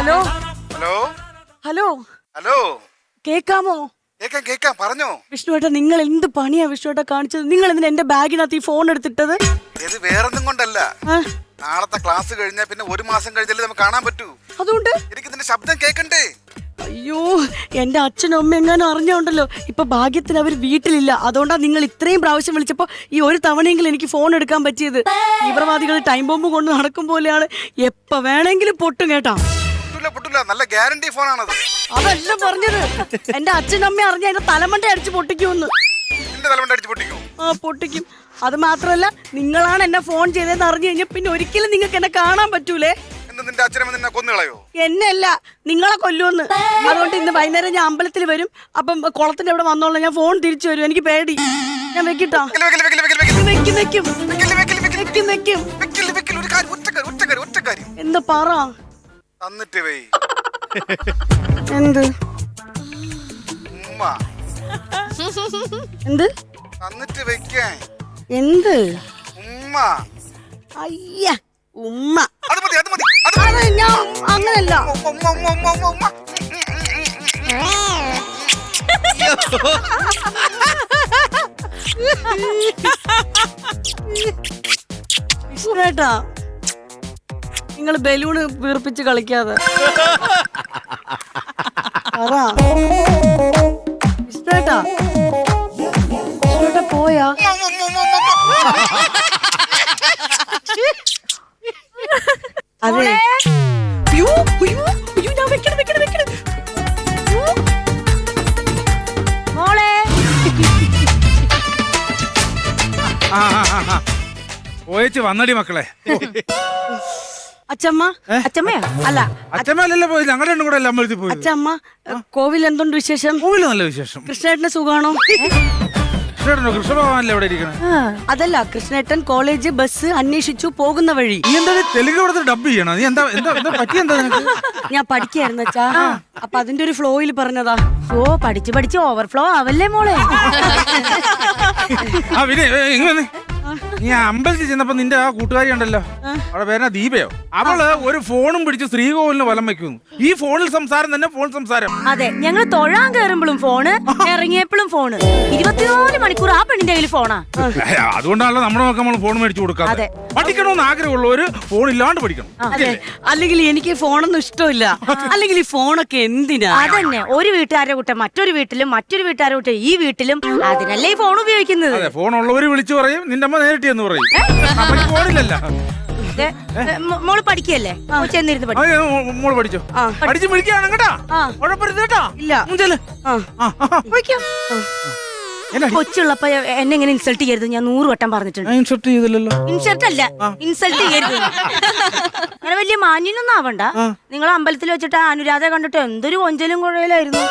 Hello? Hello? Hello? Hello? കേക്കാമോ? കേക്കാം കേക്കാം പറഞ്ഞോ. വിഷ്ണുവേട്ട നിങ്ങൾ എന്ത് പണിയാ വിഷ്ണുവേട്ട കാണിച്ചത്? നിങ്ങൾ എന്തിനാ എന്റെ ബാഗിനകത്ത് ഈ ഫോൺ എടുത്തിട്ടത്? ഇത് വേറൊന്നും കൊണ്ടല്ല. നാളത്തെ ക്ലാസ് കഴിഞ്ഞാൽ പിന്നെ ഒരു മാസം കഴിഞ്ഞാലേ നമുക്ക് കാണാൻ പറ്റൂ. അതുകൊണ്ട്? എനിക്ക് ഇതിന്റെ ശബ്ദം കേക്കണ്ടേ? അയ്യോ എന്റെ അച്ഛനും അമ്മ എങ്ങാനും അറിഞ്ഞോണ്ടല്ലോ. ഇപ്പൊ ഭാഗ്യത്തിന് അവർ വീട്ടിലില്ല. അതുകൊണ്ടാ നിങ്ങൾ ഇത്രയും പ്രാവശ്യം വിളിച്ചപ്പോ ഈ ഒരു തവണയെങ്കിലും എനിക്ക് ഫോൺ എടുക്കാൻ പറ്റിയത്. തീവ്രവാദികൾ ടൈം ബോംബ് കൊണ്ട് നടക്കും പോലെയാണ്. എപ്പ വേണമെങ്കിലും പൊട്ടും കേട്ടാ. പൊട്ടില്ല പൊട്ടില്ല നല്ല ഗ്യാരണ്ടി ഫോണാണത് അതല്ല പറഞ്ഞത്. എന്റെ അച്ഛനും അമ്മയും അറിഞ്ഞ എന്റെ തലമണ്ട അടിച്ച് പൊട്ടിക്കുമെന്ന്. തലമണ്ട അടിച്ച് പൊട്ടിക്കോ? ആ പൊട്ടിക്കും. അത് മാത്രല്ല നിങ്ങളാണ് എന്നെ ഫോൺ ചെയ്തതെന്ന് അറിഞ്ഞു കഴിഞ്ഞാൽ പിന്നെ ഒരിക്കലും നിങ്ങൾക്ക് എന്നെ കാണാൻ പറ്റൂലേ? എന്നല്ല നിന്റെ അച്ഛനമ്മ നിന്നെ കൊന്നുകളയോ എന്നല്ല നിങ്ങളെ കൊല്ലുമെന്ന്. അതുകൊണ്ട് ഇന്ന് വൈകുന്നേരം ഞാൻ അമ്പലത്തിൽ വരും. അപ്പം കുളത്തിന്റെ അവിടെ വന്നോളാം. ഞാൻ ഫോൺ തിരിച്ചു വരും. എനിക്ക് പേടി. ഞാൻ വെക്കിട്ടോ. വെക്കും. എന്ത് പറ? തന്നിട്ട് വേ. എന്ത്? ഉമ്മ. എന്ത്? തന്നിട്ട് വെക്കാൻ. എന്ത്? ഉമ്മ. അയ്യ ഉമ്മ. അത് മതി അത് മതി അത് മതി. അത് ഞാൻ അങ്ങനല്ല. ഉമ്മ ഉമ്മ ഉമ്മ ഉമ്മ ഉമ്മ വിഷ്ണുവേട്ടാ നിങ്ങൾ ബലൂൺ വീർപ്പിച്ച് കളിക്കാതെ. വിഷ്ണുവേട്ടാ പോയാ. അതെ. അയ്യോ, അയ്യോ, അയ്യോ, ഞാൻ വെക്കണം, വെക്കണം, വെക്കണം. മോളെ. പോയിച്ച് വന്നടി മക്കളെ. അച്ചമ്മ അച്ഛമ്മയോ അല്ല അച്ഛമ്മല്ലല്ലോ പോയി ഞങ്ങളുടെ രണ്ടും കൂടെ എല്ലാം അമ്പലത്തിൽ പോയി. അച്ചമ്മ കോവിൽ എന്തുണ്ട് വിശേഷം? കോവിൽ നല്ല വിശേഷം. കൃഷ്ണേട്ടന് സുഖാണോ? കൃഷ്ണനോ കൃഷ്ണഭഗവാനല്ലേ ഇവിടെ ഇരിക്കണേ? അതല്ല കൃഷ്ണേട്ടൻ കോളേജ് ബസ് അന്വേഷിച്ചു പോകുന്ന വഴി. നീ എന്താ തെലുങ്ക് കൊടുത്ത് ഡബ് ചെയ്യണം? നീ എന്താ എന്താ എന്താ പറ്റി എന്താ നിനക്ക്? ഞാൻ പഠിക്കായിരുന്നു അച്ഛാ. അപ്പൊ അതിന്റെ ഒരു ഫ്ലോയിൽ പറഞ്ഞതാ. ഓ പഠിച്ചു പഠിച്ചു ഓവർഫ്ലോ ആവല്ലേ മോളെ? ആ പിന്നെ. നീ അമ്പലത്തിൽ ചെന്നപ്പോ നിന്റെ ആ കൂട്ടുകാരി ഉണ്ടല്ലോ. അവിടെ പേരാ ദീപയോ? അവൾ ഒരു ഫോണും പിടിച്ച് ശ്രീകോവിലിന് വലം വെക്കുന്നു. ഈ ഫോണിൽ സംസാരം തന്നെ ഫോൺ സംസാരം. അതെ ഞങ്ങൾ തൊഴാൻ കയറുമ്പോഴും ഫോണ് ഇറങ്ങിയപ്പോഴും ഫോണ്. ഇരുപത്തിനാല് മണിക്കൂർ ആ പെണ്ണിന്റെ കയ്യിൽ ഫോണാ. അതുകൊണ്ടാണല്ലോ നമ്മുടെ നോക്കാൻ നമ്മൾ ഫോൺ മേടിച്ചു കൊടുക്കാതെ. പഠിക്കണമെന്ന് ആഗ്രഹമുള്ളവര് ഫോൺ ഇല്ലാണ്ട് പഠിക്കണം. അല്ലെങ്കിൽ എനിക്ക് ഫോണൊന്നും ഇഷ്ടമില്ല. അല്ലെങ്കിൽ ഈ ഫോണൊക്കെ എന്തിനാ? അതന്നെ. ഒരു വീട്ടുകാരുടെ കൂട്ടം മറ്റൊരു വീട്ടിലും മറ്റൊരു വീട്ടുകാരുടെ കൂട്ടം ഈ വീട്ടിലും അതിനല്ലേ ഈ ഫോൺ ഉപയോഗിക്കുന്നത്? അതെ ഫോൺ ഉള്ളവര് വിളിച്ചു പറയും നിന്റെ അമ്മ നേരിട്ട് എന്ന് പറയും നമുക്ക് ഫോണില്ലല്ല ദേ, ഏ, മോ- മോൾ പഠിക്കല്ലേ ചെന്നിരുന്ന് പഠി മോൾ പഠിച്ചോ ആ. പഠിച്ച് വിളിക്കുകയാണ് കേട്ടാ ആ. ഉഴപ്പരുത് കേട്ടാ ഇല്ല. ആ. ആ, ആ, ആ. പോയിക്കോ. അടി? കൊച്ചുള്ളപ്പോ എന്നെ ഇങ്ങനെ ഇൻസൾട്ട് ചെയ്യരുത്. ഞാൻ നൂറ് വട്ടം പറഞ്ഞിട്ടുണ്ട്. ഇൻസൾട്ട് ചെയ്തില്ലല്ലോ. ഇൻസൾട്ട് അല്ല. ഇൻസൾട്ട് ചെയ്യരുത്. അങ്ങനെ വലിയ മാന്യനൊന്നും ആവണ്ട. നിങ്ങൾ അമ്പലത്തിൽ വെച്ചിട്ട് അനുരാധ കണ്ടിട്ട് എന്തൊരു കൊഞ്ചലും കുഴയിലായിരുന്നു.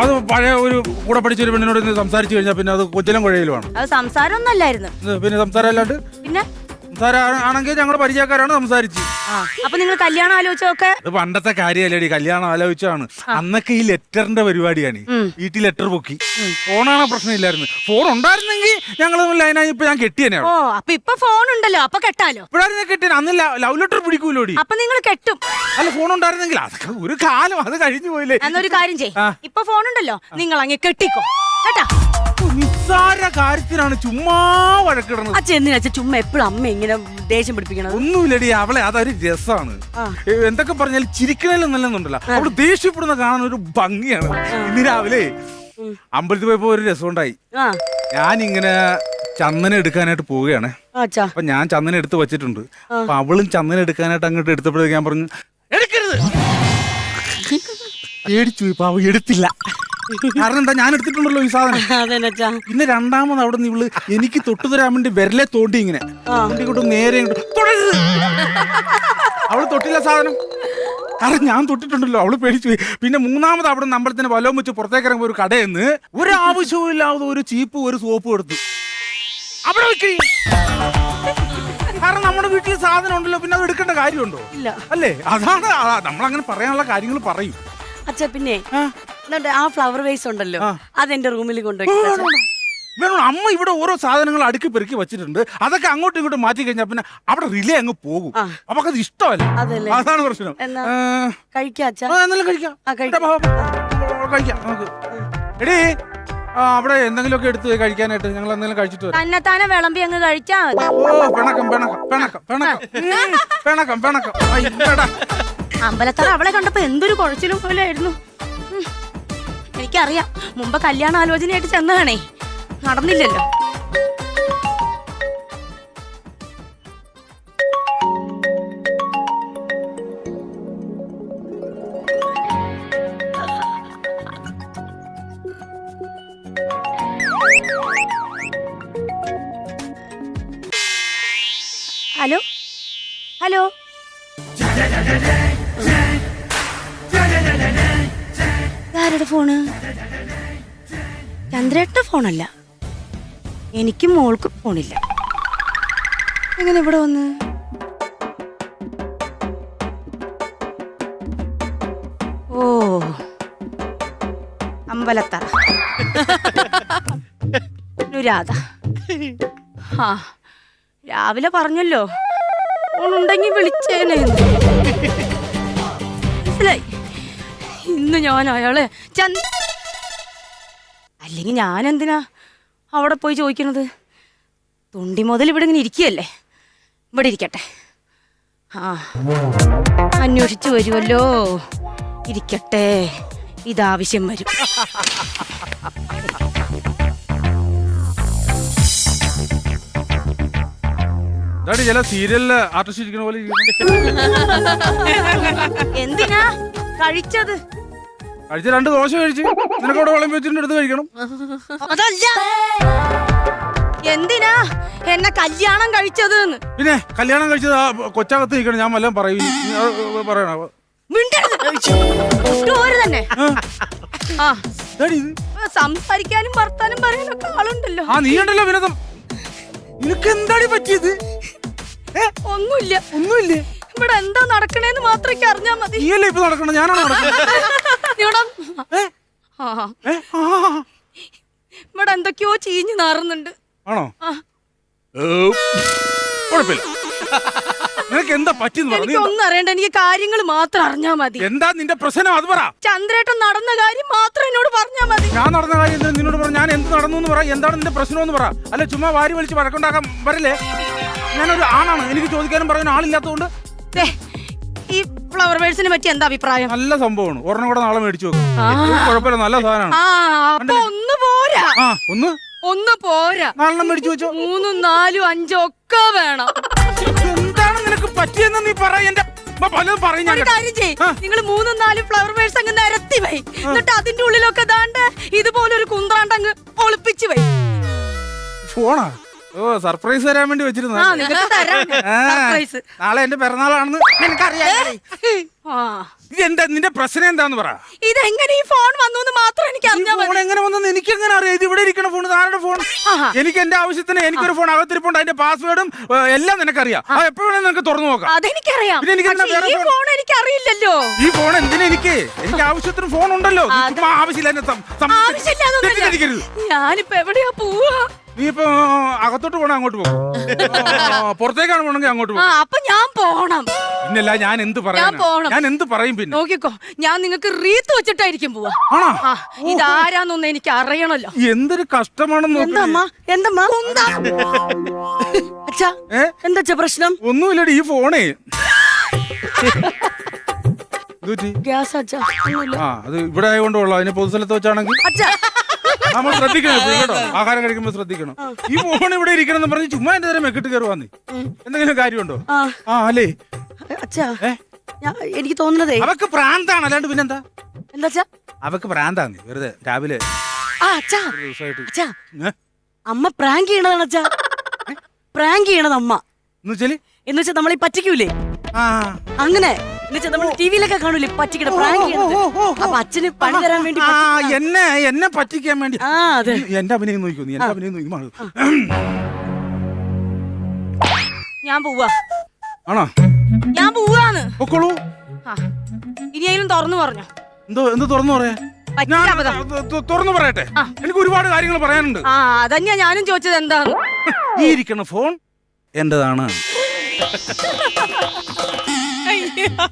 അത് പഴയ ഒരു കൂടെ പഠിച്ച ഒരു പെണ്ണിനോട് സംസാരിച്ചു കഴിഞ്ഞാൽ പിന്നെ അത് കൊച്ചിലും കുഴയിലുമാണ്. അത് സംസാരം ഇത് പിന്നെ സംസാരം അല്ലാണ്ട്? പിന്നെ ആണെങ്കിൽ ഞങ്ങൾ പരിചയക്കാരാണ് സംസാരിച്ച്. അപ്പൊ നിങ്ങൾ കല്യാണം ആലോചിച്ചൊക്കെ പണ്ടത്തെ കാര്യമല്ലേടി കല്യാണം ആലോചിച്ചാണ് അന്നൊക്കെ ഈ ലെറ്ററിന്റെ പരിപാടിയാണ്. വീട്ടിൽ ലെറ്റർ പൊക്കി ഫോണാണ് പ്രശ്നമില്ലായിരുന്നു. ഫോൺ ഉണ്ടായിരുന്നെങ്കിൽ ഞങ്ങൾ ലൈനായി ഇപ്പൊ ഞാൻ കെട്ടിയനെയാണ് ഓ അപ്പൊ ഇപ്പൊ ഫോൺ ഉണ്ടല്ലോ അപ്പൊ കെട്ടാലോ? ഇപ്പോഴായിരുന്നു കെട്ടിയ അന്ന് ലവ് ലെറ്റർ പിടിക്കൂലോടി. അപ്പൊ നിങ്ങൾ കെട്ടും. അല്ല ഫോൺ ഉണ്ടായിരുന്നെങ്കിൽ അതൊക്കെ ഒരു കാലം അത് കഴിഞ്ഞു പോയില്ലേ. എന്നൊരു കാര്യം ചെയ് ആ. ഇപ്പൊ ഫോൺ ഉണ്ടല്ലോ നിങ്ങൾ അങ്ങ് കെട്ടിക്കോ. കേട്ടാ? നിസ്സാര കാര്യത്തിനാണ് ചുമ്മാ വഴക്കിടുന്നത്. അച്ഛൻ എന്തിനാ അച്ഛൻ ചുമ്മാ എപ്പോഴും അമ്മ ഇങ്ങനെ ദേഷ്യം പിടിപ്പിക്കണത്? ഒന്നുമില്ലടി അവളെ അതൊരു രസമാണ്. എന്തൊക്കെ പറഞ്ഞാൽ ചിരിക്കണേലും നല്ലെന്നുണ്ടല്ലോ അവൾ ദേഷ്യപ്പെടുന്ന കാണാൻ ഒരു ഭംഗിയാണ് ഇന്ന് രാവിലെ അമ്പലത്തിൽ പോയപ്പോ ഒരു രസമുണ്ടായി. ഞാനിങ്ങനെ ചന്ദനം എടുക്കാനായിട്ട് പോവുകയാണ്. അപ്പൊ ഞാൻ ചന്ദനം എടുത്ത് വെച്ചിട്ടുണ്ട്. അപ്പൊ അവളും ചന്ദനം എടുക്കാനായിട്ട് അങ്ങോട്ട് എടുത്തപ്പോഴേക്ക് ഞാൻ പറഞ്ഞു എടുക്കരുത്. പേടിച്ചു ഇപ്പൊ അവ എടുത്തില്ല. കാരണം എന്താ? ഞാൻ എടുത്തിട്ടുണ്ടല്ലോ ഈ സാധനം. പിന്നെ രണ്ടാമത് അവിടെ നിന്ന് ഇവൾ എനിക്ക് തൊട്ടു തരാൻ വേണ്ടി വിരലെ തോണ്ടി ഇങ്ങനെ. ഇങ്ങോട്ട് നേരെ ഇങ്ങോട്ട് തൊടരുത്. അവൾ തൊട്ടില്ല സാധനം. കാരണം ഞാൻ തൊട്ടിട്ടുണ്ടല്ലോ. അവൾ പേടിച്ചു പിന്നെ മൂന്നാമത് അവിടെ നിന്ന് അമ്പലത്തിന് വലവും വെച്ച് പുറത്തേക്ക് ഇറങ്ങുമ്പോ ഒരു കടയെന്ന് ഒരു ഇല്ലാതെ ഒരു ചീപ്പ് ഒരു സോപ്പ് എടുത്തു. അവിടെ വെക്കി. കാരണം നമ്മുടെ വീട്ടിൽ സാധനം ഉണ്ടല്ലോ. പിന്നെ അത് എടുക്കേണ്ട കാര്യമുണ്ടോ? അല്ലേ? അതാണ്. നമ്മൾ അങ്ങനെ പറയാനുള്ള കാര്യങ്ങൾ പറയും. അച്ഛാ പിന്നെ. എന്നിട്ട് ആ ഫ്ലവർ വേസ് ഉണ്ടല്ലോ. അത് അതെന്റെ റൂമിൽ കൊണ്ടുപോയി വേണം? അമ്മ ഇവിടെ ഓരോ സാധനങ്ങൾ അടുക്കി പെറുക്കി വെച്ചിട്ടുണ്ട്. അതൊക്കെ അങ്ങോട്ടും ഇങ്ങോട്ടും മാറ്റി കഴിഞ്ഞാൽ പിന്നെ അവിടെ റിലേ അങ്ങ് പോകും. അപ്പൊ അത് ഇഷ്ടമല്ല. അതല്ലേ. അതാണ് പ്രശ്നം. എടീ അവിടെ എന്തെങ്കിലുമൊക്കെ എടുത്ത് കഴിക്കാനായിട്ട് ഞങ്ങൾ എന്തെങ്കിലും കഴിച്ചിട്ട് തന്നെ തന്നെത്താനെ വിളമ്പി അങ്ങ് കഴിച്ചാ മതി. ഓ പിണക്കം പിണക്കം പിണക്കം പിണക്കം. ഉം, പിണക്കം പിണക്കം. അമ്പലത്തറ അവളെ കണ്ടപ്പോ എന്തൊരു കുഴച്ചിലും പോലെ ആയിരുന്നു. ഉം. എനിക്കറിയാം. മുമ്പ് കല്യാണ ആലോചനയായിട്ട് ചെന്നതാണേ. നടന്നില്ലല്ലോ. ഹലോ? ഹലോ? ഇതാരുടെ ഫോണ്? ചന്ദ്രേട്ട ഫോണല്ല. എനിക്കും മോൾക്ക് ഫോണില്ല. എങ്ങനെ ഇവിടെ വന്ന്? ഓ. അമ്പലത്തറ. അനുരാധ. ആ രാവിലെ പറഞ്ഞല്ലോ. ഫോണുണ്ടെങ്കിൽ വിളിച്ചേനെ. മനസ്സിലായി? ഇന്ന് ഞാൻ അയാളെ അല്ലെങ്കിൽ ഞാൻ എന്തിനാ അവിടെ പോയി ചോദിക്കണത്? തുണ്ടി മുതൽ ഇവിടെ ഇങ്ങനെ ഇരിക്കുകയല്ലേ? ഇവിടെ ഇരിക്കട്ടെ. ആ അന്വേഷിച്ചു വരുമല്ലോ ഇരിക്കട്ടെ. ഇതാവശ്യം വരും. ഇതാടി ചില സീരിയലിൽ ആർട്ടിസ്റ്റ് ഇരിക്കുന്ന പോലെ. എന്തിനാ? കഴിച്ചത്. കഴിച്ച രണ്ട് ദോശ കഴിച്ച് നിനക്കവിടെ വെള്ളം വെച്ചിട്ട് എടുത്ത് കഴിക്കണം. അതല്ല. എന്തിനാ എന്നെ കല്യാണം കഴിച്ചത് പിന്നെ കല്യാണം കഴിച്ചത് ആ കൊച്ചകത്ത് നിൽക്കണം ഞാൻ വല്ലതും പറയും. പറയണ? തന്നെ. ആ. സംസാരിക്കാനും വർത്താനം പറയാനൊക്കെ ആളുണ്ടല്ലോ. ആ നീ ഉണ്ടല്ലോ വിനോദം നിനക്ക് എന്താടി പറ്റിയത്? ഒന്നുമില്ല. ഒന്നുമില്ല? ഇവിടെ എന്താ നടക്കണേന്ന് മാത്രം അറിഞ്ഞാ മതി. നീയല്ലേ ഇപ്പൊ നടക്കണം? ഞാനാണ് നടക്കുന്നത് ഇവിടെ ഏ? ആ. ഏ? ആ, ആ, ആ. ഇവിടെ എന്തൊക്കെയോ ചീഞ്ഞു നാറുന്നുണ്ട്. ആണോ? ആ. ഏ, കുഴപ്പമില്ല. നിനക്ക് എന്താ പറ്റിയെന്ന് പറ. നീ എനിക്ക് ഒന്നും അറിയണ്ട. എനിക്ക് കാര്യങ്ങൾ മാത്രം അറിഞ്ഞാ മതി. എന്താ നിന്റെ പ്രശ്നം? അത് പറ. ചന്ദ്രേട്ടൻ നടന്ന കാര്യം മാത്രം എന്നോട് പറഞ്ഞാ മതി. ഞാൻ നടന്ന കാര്യം എന്തിനാ നിന്നോട് പറ? ഞാൻ എന്ത് നടന്നു എന്ന് പറ. എന്താണ് നിന്റെ പ്രശ്നം എന്ന് പറ. അല്ല ചുമ്മാ വാരി വലിച്ച് വഴക്കുണ്ടാക്കാൻ വരല്ലേ? ഞാനൊരു ആണാണ്. എനിക്ക് ചോദിക്കാനും പറയാൻ ആളില്ലാത്തതുകൊണ്ട് ദേ, ഈ ഫ്ലവർ വേഴ്സിനെ പറ്റി എന്താ അഭിപ്രായം? നല്ല സംഭവമാണ്. ഒരെണ്ണം കൂടെ നാളെ മേടിച്ചു നോക്കും ആ. കുഴപ്പമില്ല നല്ല സാധനമാണ്. ആ അപ്പൊ ഒന്ന് പോരാ. ആ ഒന്ന്? ഒന്ന് പോരാ. നാലെണ്ണം മേടിച്ചു വെച്ചോ. മൂന്നും നാലും അഞ്ചും ഒക്കെ വേണം. എന്താണ് നിനക്ക് പറ്റിയെന്ന് നീ പറ. എന്റെ ഉമ്മ പലതും പറയും ഞാൻ ഒരു കേട്ടോ. കാര്യം ചെയ് ആ. നിങ്ങൾ മൂന്നും നാലും ഫ്ലവർ വേഴ്സ് അങ്ങ് നിരത്തി വൈ. എന്നിട്ട് അതിന്റെ ഉള്ളിലൊക്കെ ദാണ്ട് ഇതുപോലെ ഒരു കുന്ത്രാണ്ട് അങ്ങ് ഒളിപ്പിച്ച് വൈ. ഫോണാ? ഓ സർപ്രൈസ് തരാൻ വേണ്ടി വെച്ചിരുന്ന. ആ നിങ്ങൾക്ക് തരാം. സർപ്രൈസ് നാളെ എന്റെ പിറന്നാളാണെന്ന് നിനക്കറിയാം. ആ. ഇത് എന്താ നിന്റെ പ്രശ്നം എന്താന്ന് പറ. ഇതെങ്ങനെ ഈ ഫോൺ വന്നു എന്ന് മാത്രം എനിക്ക് ഈ ഫോൺ എങ്ങനെ വന്നെന്ന് എനിക്ക് എങ്ങനെ അറിയാം? ഇത് ഇവിടെ ഇരിക്കണ ഫോൺ ആരുടെ ഫോൺ ആഹാ. എനിക്ക് എന്റെ ആവശ്യത്തിന് എനിക്കൊരു ഫോൺ അകത്തിരിപ്പുണ്ട് അതിന്റെ പാസ്വേഡും എല്ലാം നിനക്കറിയാം. ആ എപ്പോ വേണേലും നിനക്ക് തുറന്നു നോക്കാം. അതെനിക്കറിയാം. പിന്നെ എനിക്ക് പക്ഷേ ഈ ഫോൺ? ഫോൺ എനിക്ക് അറിയില്ലല്ലോ ഈ ഫോൺ എന്തിനാ എനിക്ക്? എനിക്ക് ആവശ്യത്തിന് ഫോൺ ഉണ്ടല്ലോ. ആവശ്യമില്ല എന്നെ സം- സം- തെറ്റിദ്ധരിക്കരുത്. ആവശ്യമില്ലാതെ ഞാനിപ്പോ എവിടെയാ പോവാ? നീ ഇപ്പൊ അകത്തോട്ട് പോണ അങ്ങോട്ട് പോകും പുറത്തേക്കാണ് പോണെങ്കിൽ അങ്ങോട്ട് പോകും അപ്പൊ ഞാൻ പോണം. പിന്നല്ല ഞാൻ എന്ത് പറയാം. ഞാൻ എന്ത് പറയും പിന്നെ? നോക്കിക്കോ ഞാൻ നിങ്ങൾക്ക് റീത്ത് വെച്ചിട്ടായിരിക്കും പോവാ. ഇതാരാന്നൊന്നും എനിക്ക് അറിയണല്ലോ. എന്തൊരു കഷ്ടമാണെന്ന് എന്താ? അച്ഛാ പ്രശ്നം? ഒന്നുമില്ലടി ഈ ഫോണേ? ഗ്യാസ് അച്ഛാ അത് ഇവിടെ ആയതുകൊണ്ടുള്ള അതിന് പൊതുസ്ഥലത്ത് വെച്ചാണെങ്കിൽ. അച്ഛാ നമ്മൾ ശ്രദ്ധിക്കണം എപ്പോഴും കേട്ടോ. ആഹാരം കഴിക്കുമ്പോൾ ശ്രദ്ധിക്കണം. ഈ ഫോൺ ഇവിടെ ഇരിക്കണം എന്ന് പറഞ്ഞ് ചുമ്മാ എന്റെ നേരെ മെക്കിട്ട് കയറുവാന്നേ. എന്തെങ്കിലും കാര്യമുണ്ടോ? ആ. ആ അല്ലേ? അച്ഛാ ഏ? ഞാൻ എനിക്ക് തോന്നുന്നതേ. അവക്ക് പ്രാന്താണ് അല്ലാണ്ട് പിന്നെന്താ? എന്താ അവക്ക് പ്രാന്താന്ന് വെറുതെ രാവിലെ. ആ അച്ഛാ ഒരു ദിവസമായിട്ട്. അച്ഛാ. ഏ? അമ്മ പ്രാങ്ക് ചെയ്യണതാണ് അച്ഛാ. പ്രാങ്ക് ചെയ്യണത് അമ്മ. എന്ന് വെച്ചാൽ? എന്ന് വെച്ചാൽ നമ്മൾ ഈ പറ്റിക്കൂലേ? ആ. അങ്ങനെ. നമ്മൾ ടിവിയിലൊക്കെ കാണൂലേ പറ്റിക്കട പ്രാങ്ക് ചെയ്യണത്. അപ്പൊ അച്ഛന് പണി തരാൻ വേണ്ടി ആ. എന്നെ എന്നെ പറ്റിക്കാൻ വേണ്ടി. ആ അതെ. നീ എന്റെ അഭിനയം നോക്കൂ നീ എന്റെ അഭിനയം നോക്കി മാറ്. ഞാൻ പോവാ. ആണോ? ഞാൻ പോവാന്ന്. പൊക്കോളൂ. ആ ഇനിയെങ്കിലും തുറന്നു പറഞ്ഞോ. എന്തോ എന്ത് തുറന്നു പറയാ? ഞാൻ അബദ്ധം. തു- തു- തുറന്നു പറയട്ടെ. ആ. എനിക്ക് ഒരുപാട് കാര്യങ്ങൾ പറയാനുണ്ട്. ആ അതന്നെയാ ഞാനും ചോദിച്ചത് എന്താണ് ഈ ഇരിക്കുന്ന ഫോൺ എന്റേതാണ്.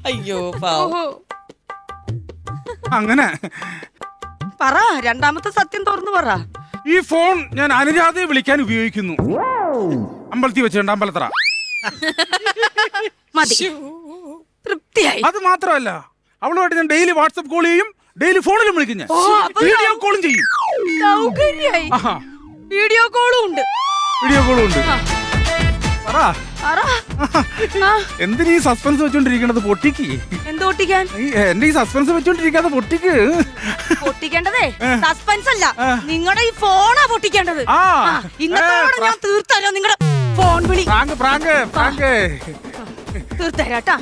അയ്യോ പാവം. ഓഹോ. അങ്ങനെ? പറ രണ്ടാമത്തെ സത്യം തുറന്നു പറ. ഈ ഫോൺ ഞാൻ അനുരാധയെ വിളിക്കാൻ ഉപയോഗിക്കുന്നു. അമ്പലത്തിൽ വെച്ചിട്ടുണ്ട് അമ്പലത്തറ. മതി. തൃപ്തിയായി. അത് മാത്രമല്ല അവളുമായിട്ട് ഞാൻ ഡെയിലി വാട്സപ്പ് കോൾ ചെയ്യും ഡെയിലി ഫോണിലും വിളിക്കും ഞാൻ. ഓ, അപ്പൊ വീഡിയോ കോളും ചെയ്യും. സൗകര്യായി ആഹാ. വീഡിയോ കോളും ഉണ്ട്. വീഡിയോ കോളും ഉണ്ട്. എന്തിനീ സസ്പെൻസ് വെച്ചോണ്ടിരിക്കണത്? പൊട്ടിക്ക്. എന്തോട്ടിക്കാൻ എന്റെ ഈ സസ്പെൻസ് വെച്ചോണ്ടിരിക്കാതെ പൊട്ടിക്ക്. പൊട്ടിക്കേണ്ടതേ? സസ്പെൻസ് അല്ല. നിങ്ങളുടെ ഈ ഫോണാ പൊട്ടിക്കേണ്ടത്. ഇന്നത്തോടെ ഞാൻ തീർത്തരാം. നിങ്ങളുടെ ഫോൺ വിളി. Prank prank prank. തീർത്തരാട്ടാ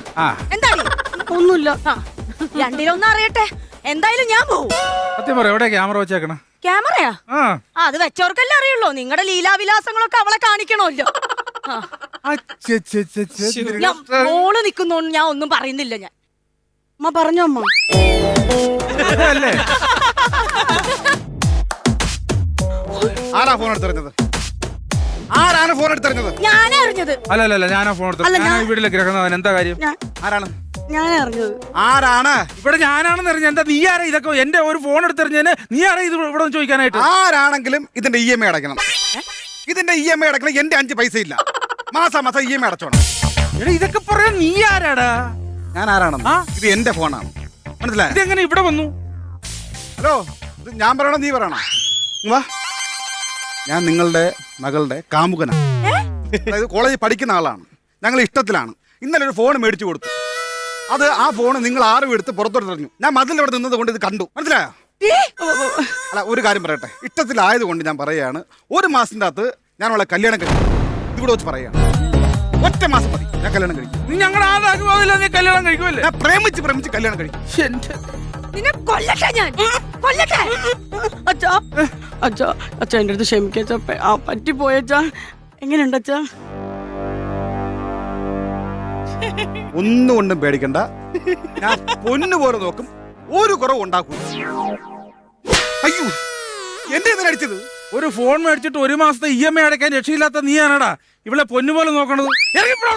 എന്താണ് ഒന്നുമില്ല. രണ്ടിലൊന്നും അറിയട്ടെ. എന്തായാലും ഞാൻ പോവും. സത്യം പറ എവിടെ ക്യാമറ വെച്ചേക്കണ? ക്യാമറയാ? അത് വെച്ചവർക്കല്ലേ അറിയുള്ളൂ. നിങ്ങളുടെ ലീലാവിലാസങ്ങളൊക്കെ അവളെ കാണിക്കണമല്ലോ. ഞാൻ മോൾ നിക്കുന്നോണ്ട് ഞാൻ ഒന്നും പറയുന്നില്ല ഞാൻ. അമ്മ പറഞ്ഞോ അമ്മ? അല്ലേ ആരാ ഫോൺ എടുത്തെറിഞ്ഞത്? ആരാണ് ഫോൺ എടുത്തെറിഞ്ഞത്? ഞാനേ അറിഞ്ഞത് അല്ല അല്ല അല്ല ഞാനാ ഫോൺ എടുത്തത്. അല്ല, ഞാൻ ഞാൻ- വീട്ടിലേക്ക് ഇറങ്ങുന്നവൻ എന്താ കാര്യം? ഞാൻ ആരാണ്? ഞാനാ അറിഞ്ഞത് ആരാണ്? ഇവിടെ ഞാനാണെന്ന് അറിഞ്ഞ എന്താ നീ ആരാ ഇതൊക്കെ? എന്റെ ഒരു ഫോൺ എടുത്തെറിഞ്ഞതിന് നീ ആരാ ഇത് ഇവിടെ ചോദിക്കാനായിട്ട്? ആരാണെങ്കിലും ഇതിന്റെ ഇ എം ഐ അടയ്ക്കണം. ഇതിന്റെ ഇ എം ഐ അടക്കണം എന്റെ അഞ്ച് പൈസ ഇല്ല മാസം മാസം ഇ എം ഐ അടച്ചോണം. എടാ ഇതൊക്കെ പറയാൻ നീ ആരാടാ? ഞാൻ ആരാണെന്ന്? ഇത് എന്റെ ഫോണാണ്. മനസ്സിലായോ? ഇതെങ്ങനെ ഇവിടെ വന്നു? ഹലോ ഇത് ഞാൻ പറയണോ നീ പറയണോ? വാ. ഞാൻ നിങ്ങളുടെ മകളുടെ കാമുകനാണ് അതായത് കോളേജിൽ പഠിക്കുന്ന ആളാണ്. ഞങ്ങൾ ഇഷ്ടത്തിലാണ്. ഇന്നലെ ഒരു ഫോൺ മേടിച്ചു കൊടുത്തു. അത് ആ ഫോൺ നിങ്ങൾ ആരും എടുത്ത് പുറത്തോട്ട് എറിഞ്ഞു ഞാൻ മതിലിവിടെ നിന്നത് കൊണ്ട് ഇത് കണ്ടു. മനസ്സിലായോ? അല്ല ഒരു കാര്യം പറയട്ടെ. ഇഷ്ടത്തിലായതുകൊണ്ട് ഞാൻ പറയുകയാണ്. ഒരു മാസത്തിന്റെ അകത്ത് ഞാൻ അവളെ കല്യാണം കഴിക്കും ഇതുകൂടെ വെച്ച് പറയാണ് ഒറ്റ മാസം മതി. ഞാൻ കല്യാണം കഴിക്കും. നീ ഞങ്ങളുടെ ആദാക്കുവാതില്ല നീ കല്യാണം കഴിക്കുമല്ലേ ഞാൻ പ്രേമിച്ച് പ്രേമിച്ച് കല്യാണം കഴിക്കും. ഒന്നുകൊണ്ടും നിന്നെ കൊല്ലട്ടെ ഞാൻ. കൊല്ലട്ടെ. അച്ഛാ അച്ഛാ അച്ഛാ എന്റെ അടുത്ത് ക്ഷമിക്കച്ചാ ആ പറ്റിപ്പോയച്ചാ എങ്ങനെയുണ്ട് അച്ഛാ? ഒന്നും കൊണ്ടും പേടിക്കണ്ട. ഞാൻ പൊന്നു പോലെ നോക്കും. ഒരു കുറവ് ഉണ്ടാക്കൂ അയ്യോ എന്റെ എന്തിനാ അടിച്ചത്? ഒരു ഫോൺ മേടിച്ചിട്ട് ഒരു മാസത്തെ ഇ എം ഐ അടയ്ക്കാൻ രക്ഷയില്ലാത്ത നീയാണടാ. ഇവളെ പൊന്നുപോലെ നോക്കണത്. ഇറങ്ങിപ്പോടാ.